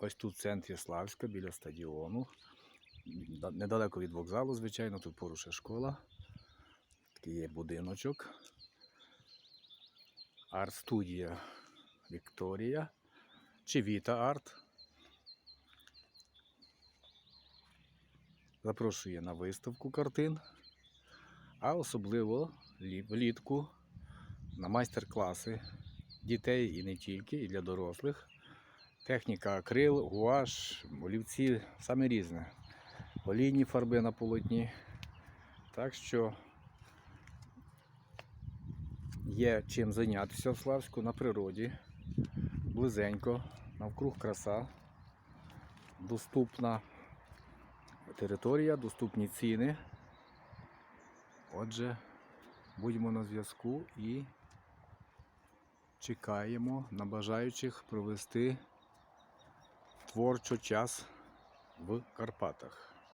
Ось тут в центрі Славська, біля стадіону. Недалеко від вокзалу, звичайно, тут поруч є школа. Такий є будиночок. Арт-студія Вікторія. Чи Віта Арт. Запрошує на виставку картин, а особливо влітку на майстер-класи дітей і не тільки, і для дорослих. Техніка акрил, гуаш, олівці, саме різне. Олійні фарби на полотні. Так що є чим зайнятися в Славську на природі. Близенько, навкруг краса, доступна територія, доступні ціни. Отже, будьмо на зв'язку і чекаємо на бажаючих провести творчо час в Карпатах.